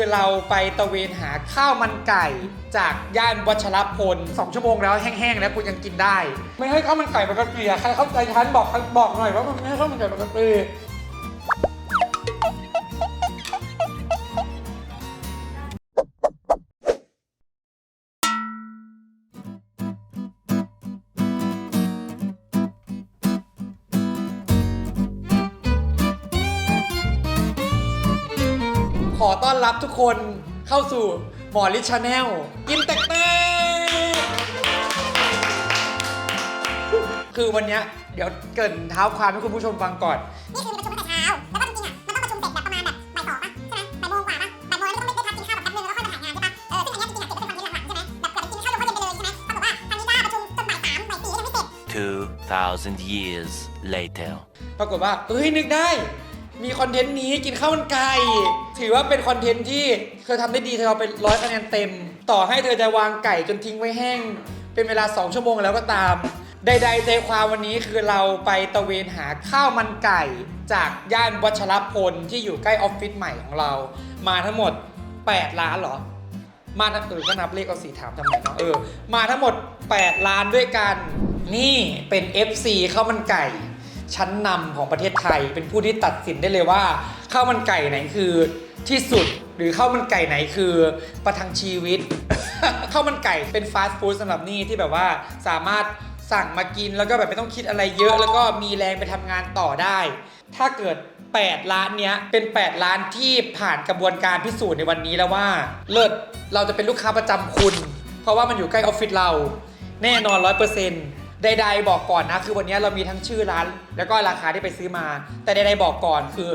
คือเราไปตะเวนหาข้าวมันไก่จากย่านวัชรพลสองชั่วโมงแล้วแห้งๆแล้วกูยังกินได้ ไม่ให้ข้าวมันไก่ปกติอะใครเข้าใจฉันบอกบอกหน่อยว่ามันไม่ให้ข้าวมันไก่ปกติ ขอต้อนรับทุกคนเข้าสู่หมอลิชาแนลกินแตกแตกคือวันเนี้ยเดี๋ยวเกรินเท้าความให้คุณผู้ชมฟังก่อน นี่คือมีประชุมตั้งแต่เช้า แล้วก็จริงๆอะ มันต้องประชุมเสร็จแบบประมาณแบบบ่ายสองป่ะ ใช่ไหมบ่ายโมงกว่าป่ะบ่ายโมงแล้วก็ต้องได้พักกินข้าวแบบแป๊บนึงแล้วก็ค่อยมาถ่ายงานใช่ป่ะ เออ ซึ่งอันเนี้ยจริงๆอะเก็บไว้เป็นวันเย็นหลังๆใช่ไหมแบบเผื่อไปกินข้าวเย็นเข้าเย็นไปเลยใช่ไหมปรากฏว่าทางนี้ด้าประชุมจนบ่ายสามบ่ายสี่ยังไม่เสร็จ 2,000 years later. ปรากฏว่าเอ้ยนึกได้ มีคอนเทนต์นี้กินข้าวมันไก่ ถือว่าเป็นคอนเทนต์ที่เธอทำได้ดีเธอเอาไปร้อยคะแนนเต็ม ต่อให้เธอจะวางไก่จนทิ้งไว้แห้ง เป็นเวลา 2 ชั่วโมงแล้วก็ตาม ใดๆใจความวันนี้คือเราไปตะเวนหาข้าวมันไก่ จากย่านวัชรพลที่อยู่ใกล้ออฟฟิศใหม่ของเรา มาทั้งหมด8ล้านเหรอ มาทั้งเออก็นับเลขเอาสีถามทำไมเนาะเออมาทั้งหมด8ล้านด้วยกัน นี่เป็น FC ข้าวมันไก่ ชั้นนำของประเทศไทย เป็นผู้ที่ตัดสินได้เลยว่าข้าวมันไก่ไหนคือที่สุดหรือข้าวมันไก่ไหนคือประทังชีวิต ข้าวมันไก่เป็นฟาสต์ฟู้ดสำหรับนี่ที่แบบว่าสามารถสั่งมากินแล้วก็แบบไม่ต้องคิดอะไรเยอะ แล้วก็มีแรงไปทำงานต่อได้ ถ้าเกิด 8 ล้านเนี้ยเป็น 8 ล้านที่ผ่านกระบวนการพิสูจน์ในวันนี้แล้วว่า เลิศเราจะเป็นลูกค้าประจำคุณ เพราะว่ามันอยู่ใกล้ออฟฟิศเรา แน่นอน100% ใดๆบอกก่อนนะ คือวันนี้เรามีทั้งชื่อร้าน แล้วก็ราคาที่ไปซื้อมา แต่ใดๆบอกก่อนคือ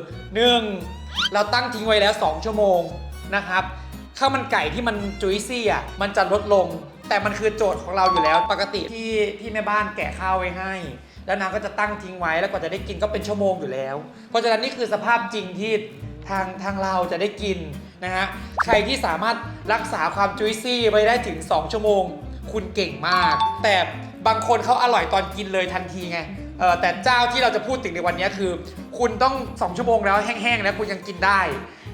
1. เราตั้งทิ้งไว้แล้ว 2 ชั่วโมงนะครับข้าวมันไก่ที่มันจุยซี่อะมันจะลดลง แต่มันคือโจทย์ของเราอยู่แล้ว ปกติที่ที่แม่บ้านแกะข้าวไว้ให้ แล้วนางก็จะตั้งทิ้งไว้แล้วกว่าจะได้กินก็เป็นชั่วโมงอยู่แล้ว เพราะฉะนั้นนี่คือสภาพจริงที่ทางทางเราจะได้กินนะฮะใครที่สามารถรักษาความจุยซี่ไว้ได้ถึง 2 ชั่วโมง คุณเก่งมาก แต่บางคนเขาอร่อยตอนกินเลยทันทีไงเออแต่เจ้าที่เราจะพูดถึงในวันนี้คือ คุณต้อง 2 ชั่วโมงแล้วแห้งๆแล้วคุณยังกินได้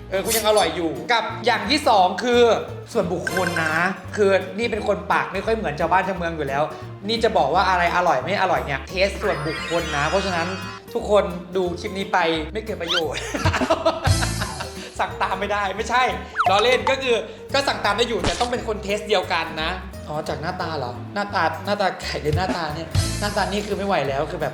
เออคุณยังอร่อยอยู่กับอย่างที่ 2 คือส่วนบุคคลนะ คือนี่เป็นคนปากไม่ค่อยเหมือนชาวบ้านชาวเมืองอยู่แล้ว นี่จะบอกว่าอะไรอร่อยไม่อร่อยเนี่ยเทสส่วนบุคคลนะ เพราะฉะนั้นทุกคนดูคลิปนี้ไปไม่เกิดประโยชน์ สั่งตามไม่ได้ไม่ใช่ล้อเล่นก็คือก็สั่งตามได้อยู่แต่ต้องเป็นคนเทสเดียวกันนะ อ๋อจากหน้าตาเหรอหน้าตาหน้าตาไก่หรือหน้าตาเนี่ยหน้าตานี่คือไม่ไหวแล้วคือแบบ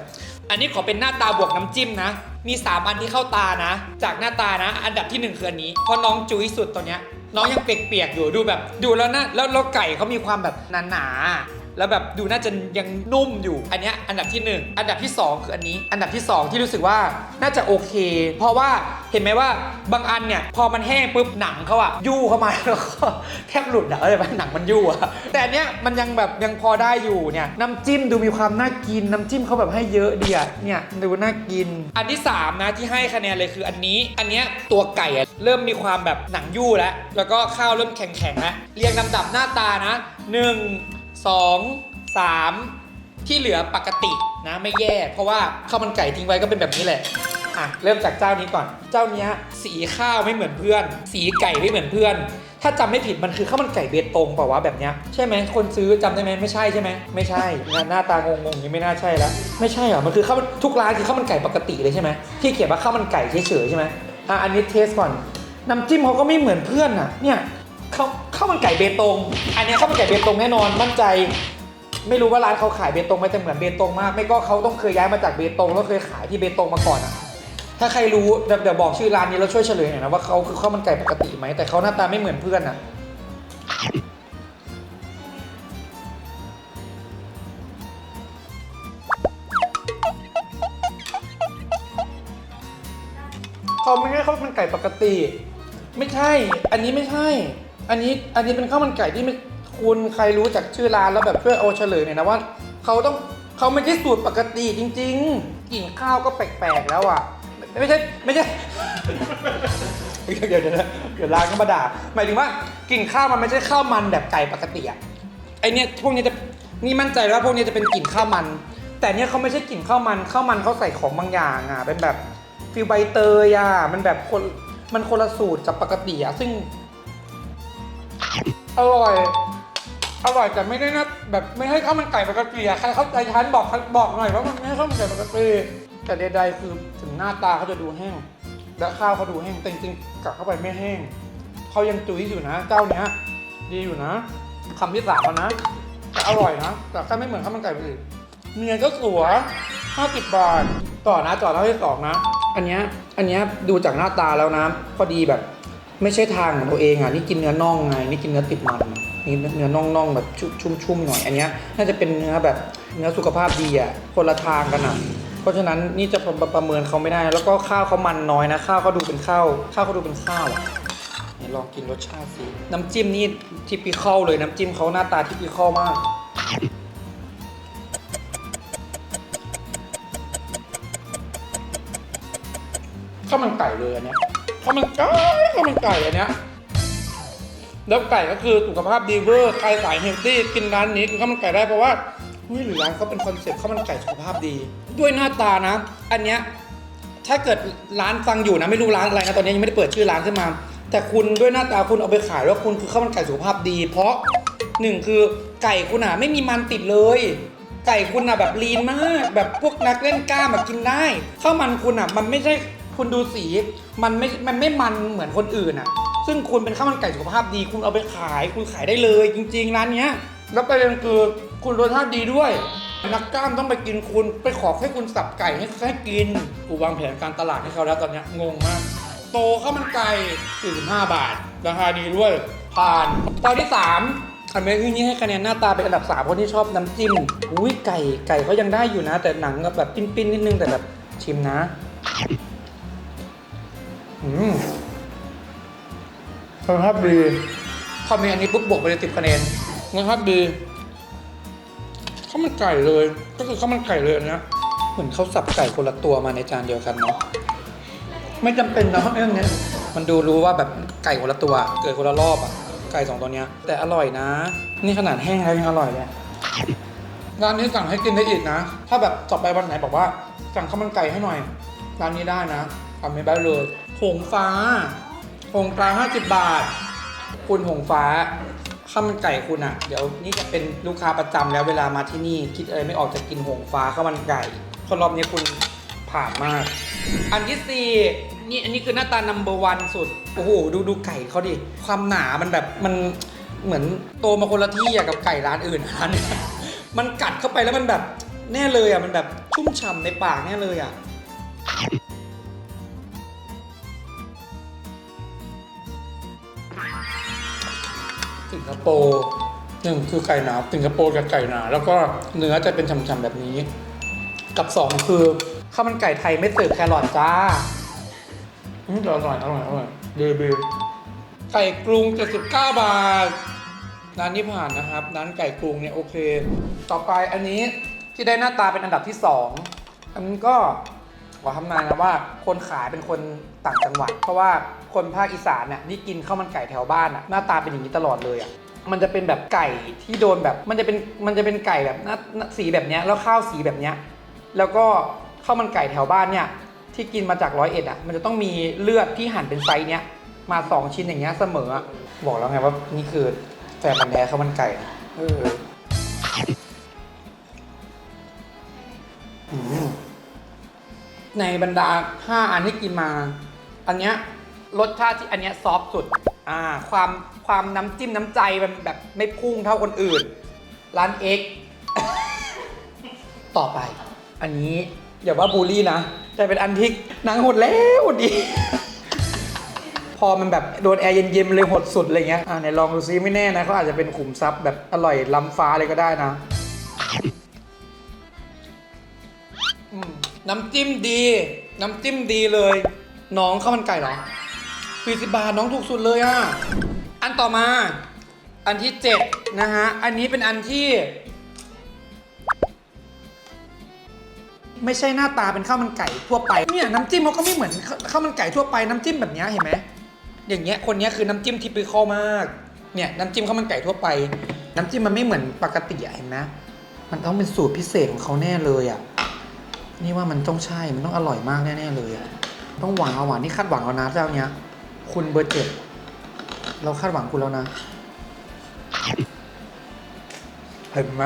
อันนี้ขอเป็นหน้าตาบวกน้ำจิ้มนะ มีสามอันที่เข้าตานะ จากหน้าตานะ อันดับที่หนึ่งคืออันนี้เพราะน้องจุ๋ยสุดตัวเนี้ยน้องยังเปียกๆอยู่ดูแบบ ดูแล้วนะแล้วแล้วไก่เขามีความแบบหนาๆ แล้วแบบดูน่าจะยังนุ่มอยู่ อันเนี้ยอันดับที่หนึ่งอันดับที่สองคืออันนี้ อันดับที่สองที่รู้สึกว่าน่าจะโอเค เพราะว่าเห็นไหมว่าบางอันเนี่ยพอมันแห้งปุ๊บหนังเขาอะยู่เข้ามาแล้วก็แทบหลุดอะเออหนังมันยู่อะแต่อันเนี้ยมันยังแบบยังพอได้อยู่เนี่ยน้ำจิ้มดูมีความน่ากินน้ำจิ้มเขาแบบให้เยอะดีอะเนี่ยดูน่ากิน อันที่สามนะที่ให้คะแนนเลยคืออันนี้ อันเนี้ยตัวไก่อะเริ่มมีความแบบหนังยู่แล้วแล้วก็ข้าวเริ่มแข็งๆแล้วเรียงลำดับหน้าตานะห นึ่งสองสามที่เหลือปกตินะไม่แย่ เพราะว่าข้าวมันไก่ทิ้งไว้ก็เป็นแบบนี้แหละอะเริ่มจากเจ้านี้ก่อน เจ้านี้สีข้าวไม่เหมือนเพื่อน สีไก่ไม่เหมือนเพื่อน ถ้าจำไม่ผิดมันคือข้าวมันไก่เบตงเปล่าวะแบบนี้ใช่ไหมคนซื้อจำได้ไหมไม่ใช่ใช่ไหมไม่ใช่หน้าหน้าตางงๆอย่งนี้ไม่น่าใช่แล้วไม่ใช่เหรอมันคือข้าวทุกร้านคือข้าวมันไก่ปกติเลยใช่ไหมที่เขียนว่าข้าวมันไก่เฉยๆใช่ไหมอะอันนี้เทสก่อนน้ำจิ้มเขาก็ไม่เหมือนเพื่อนอะเนี่ย ข้าวข้าวมันไก่เบตง อันเนี้ยข้าวมันไก่เบตงแน่นอนมั่นใจ ไม่รู้ว่าร้านเขาขายเบตงไหมแต่เหมือนเบตงมาก ไม่ก็เขาต้องเคยย้ายมาจากเบตงแล้วเคยขายที่เบตงมาก่อนอะถ้าใครรู้เดี๋ยวเดี๋ยวบอกชื่อร้านนี้แล้วช่วยเฉลยหน่อยนะว่าเขาคือข้าวมันไก่ปกติไหมแต่เขาหน้าตาไม่เหมือนเพื่อนอะเขาไม่ใช่ข้าวมันไก่ปกติ ไม่ใช่ อันนี้ไม่ใช่ อันนี้อันนี้เป็นข้าวมันไก่ที่ไม่คุณใครรู้จากชื่อร้านแล้วแบบช่วยเอาเฉลยหน่อยนะว่าเขาต้องเขาไม่ใช่สูตรปกติจริง ๆกลิ่นข้าวก็แปลกๆแล้วอะ ไม่ใช่ไม่ใช่เดี๋ยวเดี๋ยวเดี๋ยวเดี๋ยวร้านก็มาด่าหมายถึงว่ากลิ่นข้าวมันไม่ใช่ข้าวมันแบบไก่ปกติอะไอเนี้ยพวกนี้จะนี่มั่นใจว่าพวกนี้จะเป็นกลิ่นข้าวมัน แต่เนี้ยเขาไม่ใช่กลิ่นข้าวมันข้าวมันเขาใส่ของบางอย่างอะเป็นแบบฟิลใบเตยอะมันแบบคนมันคนละสูตรจากปกติอะซึ่ง อร่อย อร่อยแต่ไม่ได้นะแบบไม่ให้ข้าวมันไก่ปกติอะใครเข้าใจฉันบอกบอกหน่อยว่ามันไม่ให้ข้าวมันไก่ปกติแต่ใดๆคือถึงหน้าตาเขาจะดูแห้ง และข้าวเขาดูแห้งแต่จริงๆกัดเข้าไปไม่แห้งเขายังจุยอยู่นะ เจ้าเนี้ยดีอยู่นะคำที่สามแล้วนะแต่อร่อยนะ แต่แค่ไม่เหมือนข้าวมันไก่ปกติเนียนก็สวย50 บาท ต่อนะต่อเท่าที่สองนะ อันเนี้ยอันเนี้ยดูจากหน้าตาแล้วนะ พอดีแบบ ไม่ใช่ทางของตัวเองอะนี่กินเนื้อน่องไงนี่กินเนื้อติดมันนี่เนื้อน่องน่องแบบชุ่มๆหน่อยอันเนี้ยน่าจะเป็นเนื้อแบบเนื้อสุขภาพดีอะคนละทางกันอะเพราะฉะนั้นนี่จะประประเมินเขาไม่ได้ แล้วก็ข้าวเขามันน้อยนะข้าวเขาดูเป็นข้าวข้าวเขาดูเป็นข้าวอะลองกินรสชาติสิน้ำจิ้มนี่ทิปิคอลเลยน้ำจิ้มเขาหน้าตาทิปิคอลมากข้าวมันไก่เลยอันเนี้ย ข้าวมันไก่ข้าวมันไก่อันเนี้ยแล้วไก่ก็คือสุขภาพดีเวอร์ใครสายเฮลตี้กินร้านนี้กินข้าวมันไก่ได้เพราะว่าเฮ้ยหรือร้านเขาเป็นคอนเซ็ปต์ข้าวมันไก่สุขภาพดี ด้วยหน้าตานะ อันเนี้ยถ้าเกิดร้านฟังอยู่นะไม่รู้ร้านอะไรนะตอนนี้ยังไม่ได้เปิดชื่อร้านขึ้นมา แต่คุณด้วยหน้าตาคุณเอาไปขายว่าคุณคือข้าวมันไก่สุขภาพดี เพราะหนึ่งคือไก่คุณอะไม่มีมันติดเลยไก่คุณอะแบบลีนมาก แบบพวกนักเล่นกล้ามแบบกินได้ข้าวมันคุณอะมันไม่ใช่ คุณดูสีมันไม่มันไม่มันเหมือนคนอื่นอะ ซึ่งคุณเป็นข้าวมันไก่สุขภาพดี คุณเอาไปขาย คุณขายได้เลยจริงๆร้านเนี้ยแล้วประเด็นคือคุณรสชาติดีด้วย นักกล้ามต้องไปกินคุณไปขอให้คุณสับไก่ให้ให้กินกูวางแผนการตลาดให้เขาแล้วตอนเนี้ยงงมาก โตข้าวมันไก่45บาท ราคาดีด้วยผ่านตอนที่ 3อันนี้คือนี่ให้คะแนนหน้าตาเป็นอันดับ3คนที่ชอบน้ำจิ้ม อุ้ยไก่ไก่เขายังได้อยู่นะ แต่หนังก็แบบปิ้นๆนิดนึงแต่แบบชิมนะ คุณภาพดี พอมีอันนี้ปุ๊บบวกไปเลยสิบคะแนนคุณภาพดีข้าวมันไก่เลย ก็คือข้าวมันไก่เลยอันเนี้เหมือนเขาสับไก่คนละตัวมาในจานเดียวกันเนาะไม่จำเป็นนะเรื่องเนี้ยมันดูรู้ว่าแบบไก่คนละตัวเกิดคนละรอบอะไก่สองตัวเนี้ย แต่อร่อยนะ นี่ขนาดแห้งแล้วยังอร่อยเลยร้านนี้สั่งให้กินได้อีกนะ ถ้าแบบต่อไปวันไหนบอกว่า สั่งข้าวมันไก่ให้หน่อย ร้านนี้ได้นะทำไม่ได้เลย หงฟ้า หงฟ้า50บาท คุณหงฟ้าข้าวมันไก่คุณอะ เดี๋ยวนี่จะเป็นลูกค้าประจำแล้วเวลามาที่นี่ คิดอะไรไม่ออกจะกินหงฟ้าข้าวมันไก่คนรอบนี้คุณผ่านมาก อันที่สี่นี่อันนี้คือหน้าตา number one สุด โอ้โห ดูดูไก่เขาดิ ความหนา มันแบบ มันเหมือนโตมาคนละที่อะกับไก่ร้านอื่นร้านนี้มันกัดเข้าไปแล้วมันแบบ แน่เลยอะมันแบบชุ่มฉ่ำในปากแน่เลยอะ โปร์หนึ่งคือไก่หนาสิงคโปร์กับไก่หนา แล้วก็เนื้อจะเป็นฉ่ำๆแบบนี้ กับสองคือข้าวมันไก่ไทยไม่เสิร์ฟแครอทจ้าอืมอร่อยอร่อยอร่อยดีดีไก่กรุง 79 บาทร้านนี้ผ่านนะครับร้านไก่กรุงเนี่ยโอเค ต่อไปอันนี้ที่ได้หน้าตาเป็นอันดับที่สองอันนี้ก็ขอทำนายนะว่าคนขายเป็นคนต่างจังหวัด เพราะว่าคนภาคอีสานเนี่ยที่กินข้าวมันไก่แถวบ้านอะหน้าตาเป็นอย่างนี้ตลอดเลยอะ มันจะเป็นแบบไก่ที่โดนแบบ มันจะเป็นมันจะเป็นไก่แบบหน้าหน้าสีแบบเนี้ยแล้วข้าวสีแบบเนี้ยแล้วก็ข้าวมันไก่แถวบ้านเนี่ยที่กินมาจากร้อยเอ็ดอะมันจะต้องมีเลือดที่หั่นเป็นไซส์เนี้ยมาสองชิ้นอย่างเงี้ยเสมออะบอกแล้วไงว่านี่คือแฟนพันธุ์แท้ข้าวมันไก่นะเอออืมในบรรดาห้าอันที่กินมา อันเนี้ยรสชาติที่อันเนี้ยซอฟต์สุด อ่าความความน้ำจิ้มน้ำใจมันแบบไม่พุ่งเท่าคนอื่น ร้านเอ็ก ต่อไป อันนี้อย่าว่าบูลลี่นะแต่เป็นอันที่นางหดแล้วหดดี พอมันแบบโดนแอร์เย็นๆมันเลยหดสุดอะไรเงี้ยอ่าไหนลองดูซิไม่แน่นะเขาอาจจะเป็นขุมทรัพย์แบบอร่อยล้ำฟ้าเลยก็ได้นะอืมน้ำจิ้มดี น้ำจิ้มดีเลย น้องข้าวมันไก่เหรอ สี่สิบบาทน้องถูกสุดเลยอะ อันต่อมา อันที่เจ็ดนะฮะ อันนี้เป็นอันที่ ไม่ใช่หน้าตาเป็นข้าวมันไก่ทั่วไป เนี่ยน้ำจิ้มเขาก็ไม่เหมือนข้าวมันไก่ทั่วไปน้ำจิ้มแบบเนี้ยเห็นไหม อย่างเงี้ยคนเนี้ยคือน้ำจิ้มทิปิคอลมาก เนี่ยน้ำจิ้มข้าวมันไก่ทั่วไป น้ำจิ้มมันไม่เหมือนปกติอะเห็นไหมมันต้องเป็นสูตรพิเศษของเขาแน่เลยอะนี่ว่ามันต้องใช่ มันต้องอร่อยมากแน่ๆเลยอะต้องหวังเอาหวานนี่คาดหวังแล้วนะเจ้าเนี้ย คุณเบอร์เจ็ดเราคาดหวังคุณแล้วนะเห็นไหม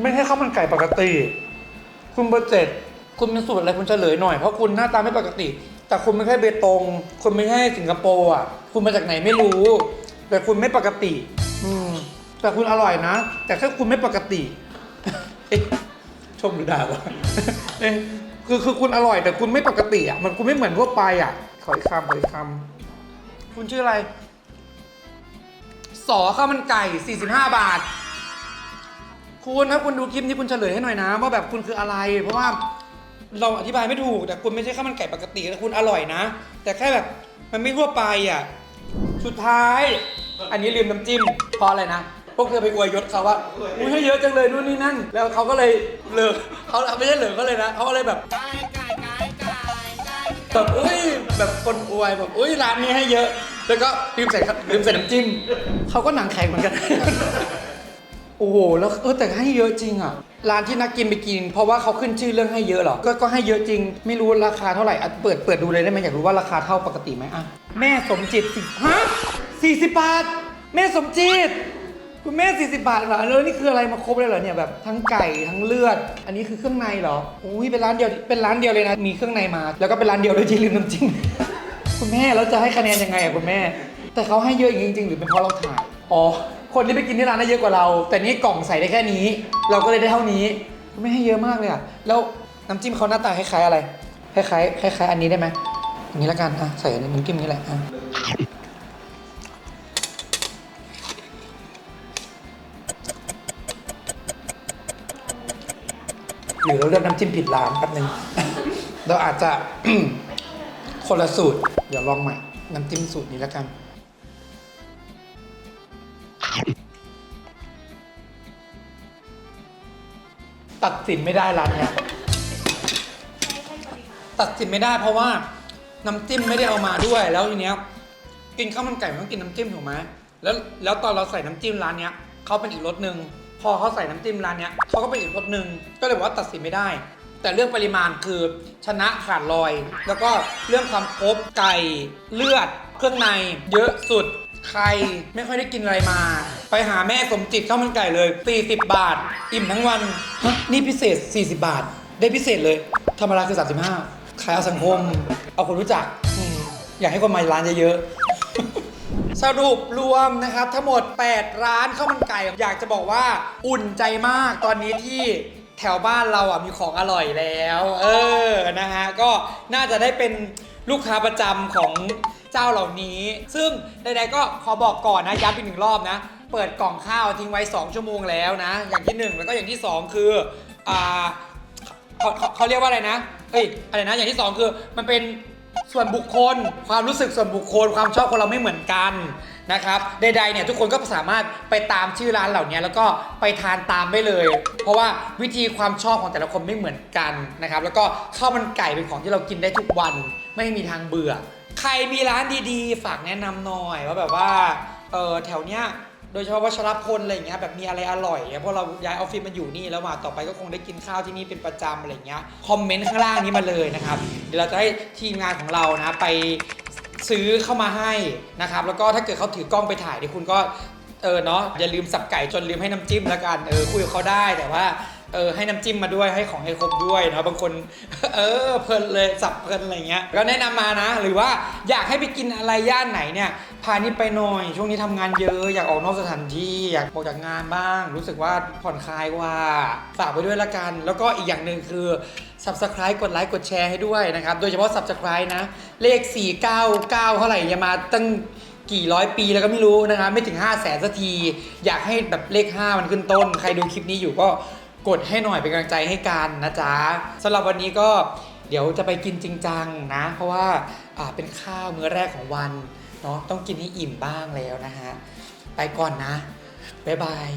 ไม่ใช่ข้าวมันไก่ปกติ คุณเบอร์เจ็ดคุณเป็นสูตรอะไรคุณเฉลยหน่อยเพราะคุณหน้าตาไม่ปกติ แต่คุณไม่ใช่เบตง คุณไม่ใช่สิงคโปร์อะ คุณมาจากไหนไม่รู้ แต่คุณไม่ปกติ อืม แต่คุณอร่อยนะ แต่ถ้าคุณไม่ปกติ ชมหรือด่าวะเอ๊ะคือคือคุณอร่อยแต่คุณไม่ปกติอะมันคุณไม่เหมือนทั่วไปอะ ขออีกคำขออีกคำคุณชื่ออะไร สอข้าวมันไก่ 45 บาท คุณถ้าคุณดูคลิปนี้คุณเฉลยให้หน่อยนะ ว่าแบบคุณคืออะไร เพราะว่าเราอธิบายไม่ถูก แต่คุณไม่ใช่ข้าวมันไก่ปกติแต่คุณอร่อยนะ แต่แค่แบบมันไม่ทั่วไปอะ สุดท้าย อันนี้ลืมน้ำจิ้มเพราะอะไรนะพวกเธอไปอวยยศเขาว่าอุ้ยให้เยอะจังเลยนู่นนี่นั่น แล้วเขาก็เลยเหลิกเขาไม่ใช่เหลิกก็เลยนะเขาก็เลยแบบ แบบอุ้ยแบบคนอวยแบบอุ้ยร้านนี้ให้เยอะ แล้วก็ลืมใส่ลืมใส่น้ำจิ้มเขาก็หนังแข็งเหมือนกัน โอ้โหแล้วเออแต่ให้เยอะจริงอะร้านที่นักกินไปกิน เพราะว่าเขาขึ้นชื่อเรื่องให้เยอะเหรอก็ก็ให้เยอะจริง ไม่รู้ราคาเท่าไหร่อะเปิดเปิดดูเลยได้ไหมอยากรู้ว่าราคาเท่าปกติไหมอะแม่สมจิตสิฮะสี่สิบบาทแม่สมจิต คุณแม่ 40 บาทเหรอแล้วนี่คืออะไรมาครบเลยเหรอเนี่ยแบบทั้งไก่ทั้งเลือด อันนี้คือเครื่องในเหรออุ้ยเป็นร้านเดียวเป็นร้านเดียวเลยนะมีเครื่องในมา แล้วก็เป็นร้านเดียวด้วยที่ลืมน้ำจิ้ม คุณแม่แล้วจะให้คะแนนยังไงอะคุณแม่ แต่เขาให้เยอะอย่างนี้จริงๆ หรือเป็นเพราะเราถ่ายอ๋อคนที่ไปกินที่ร้านได้เยอะกว่าเรา แต่นี่กล่องใส่ได้แค่นี้ เราก็เลยได้เท่านี้คุณแม่ให้เยอะมากเลยอะแล้วน้ำจิ้มเขาหน้าตาคล้ายๆอะไรคล้ายๆคล้ายๆอันนี้ได้ไหมอันนี้ละกันอะใส่อันนี้น้ำจิ้มนี้แหละอะ หรือเราเลือกน้ำจิ้มผิดร้านแป๊บนึง เราอาจจะ คนละสูตร เดี๋ยวลองใหม่ น้ำจิ้มสูตรนี้แล้วกัน ตัดสินไม่ได้ร้านเนี้ยตัดสินไม่ได้เพราะว่าน้ำจิ้มไม่ได้เอามาด้วย แล้วทีเนี้ยกินข้าวมันไก่มันต้องกินน้ำจิ้มถูกไหมแล้วแล้วตอนเราใส่น้ำจิ้มร้านเนี้ยเขาเป็นอีกรสหนึ่ง พอเขาใส่น้ำจิ้มร้านเนี้ยเขาก็เป็นอีกรสหนึ่งก็เลยบอกว่าตัดสินไม่ได้ แต่เรื่องปริมาณคือชนะขาดลอย แล้วก็เรื่องความครบไก่เลือด เครื่องใน เยอะสุด ใครไม่ค่อยได้กินอะไรมา ไปหาแม่สมจิตข้าวมันไก่เลย 40 บาท อิ่มทั้งวันฮะนี่พิเศษ 40 บาท ได้พิเศษเลยธรรมดาคือ35ขายเอาสังคม เอาคนรู้จักอืมอยากให้คนมาร้านเยอะๆ สรุปรวมนะครับทั้งหมด 8 ร้านข้าวมันไก่ อยากจะบอกว่าอุ่นใจมากตอนนี้ที่แถวบ้านเราอะมีของอร่อยแล้ว เออนะฮะก็น่าจะได้เป็นลูกค้าประจำของเจ้าเหล่านี้ ซึ่งใดๆก็ขอบอกก่อนนะย้ำอีกหนึ่งรอบนะ เปิดกล่องข้าวทิ้งไว้ 2 ชั่วโมงแล้วนะ อย่างที่ 1 แล้วก็อย่างที่ 2 คืออ่าเขาเขาเขาเรียกว่าอะไรนะ เอ้ยอะไรนะอย่างที่สองคือมันเป็น ส่วนบุคคล ความรู้สึกส่วนบุคคล ความชอบคนเราไม่เหมือนกันนะครับใดๆเนี่ยทุกคนก็สามารถไปตามชื่อร้านเหล่านี้แล้วก็ไปทานตามได้เลย เพราะว่าวิธีความชอบของแต่ละคนไม่เหมือนกันนะครับแล้วก็ข้าวมันไก่เป็นของที่เรากินได้ทุกวัน ไม่มีทางเบื่อ ใครมีร้านดีๆ ฝากแนะนำหน่อยว่าแบบว่าเออแถวเนี้ย โดยเฉพาะวัชรพลอะไรอย่างเงี้ยแบบมีอะไรอร่อยเนี่ยเพราะเราย้ายออฟฟิศมาอยู่นี่แล้วมาต่อไปก็คงได้กินข้าวที่นี่เป็นประจำอะไรอย่างเงี้ยคอมเมนต์ข้างล่างนี้มาเลยนะครับเดี๋ยวเราจะให้ทีมงานของเรานะไปซื้อเข้ามาให้นะครับแล้วก็ถ้าเกิดเขาถือกล้องไปถ่ายเดี๋ยวคุณก็เออเนาะอย่าลืมสับไก่จนลืมให้น้ำจิ้มแล้วกันเออคุยกับเขาได้แต่ว่าเออให้น้ำจิ้มมาด้วยให้ของให้ครบด้วยนะบางคน เออเพลินเลยสับเพลินอะไรเงี้ยก็แนะนำมานะ หรือว่าอยากให้ไปกินอะไรย่านไหนเนี่ย พานี่ไปหน่อย ช่วงนี้ทำงานเยอะ อยากออกนอกสถานที่อยากออกจากงานบ้าง รู้สึกว่าผ่อนคลายกว่า ฝากไปด้วยละกัน แล้วก็อีกอย่างหนึ่งคือ subscribe กดไลค์กดแชร์ให้ด้วยนะครับ โดยเฉพาะ subscribe นะ เลข 499 เท่าไหร่อย่ามาตั้งกี่ร้อยปีแล้วก็ไม่รู้นะครับไม่ถึง 5 0 0แสนสักที อยากให้แบบเลข 5 มันขึ้นต้น ใครดูคลิปนี้อยู่ก็กดให้หน่อยเป็นกำลังใจให้กันนะจ๊ะสำหรับวันนี้ก็เดี๋ยวจะไปกินจริงจังนะ เพราะว่าเป็นข้าวมื้อแรกของวัน เนาะต้องกินให้อิ่มบ้างแล้วนะฮะ ไปก่อนนะ บ๊ายบาย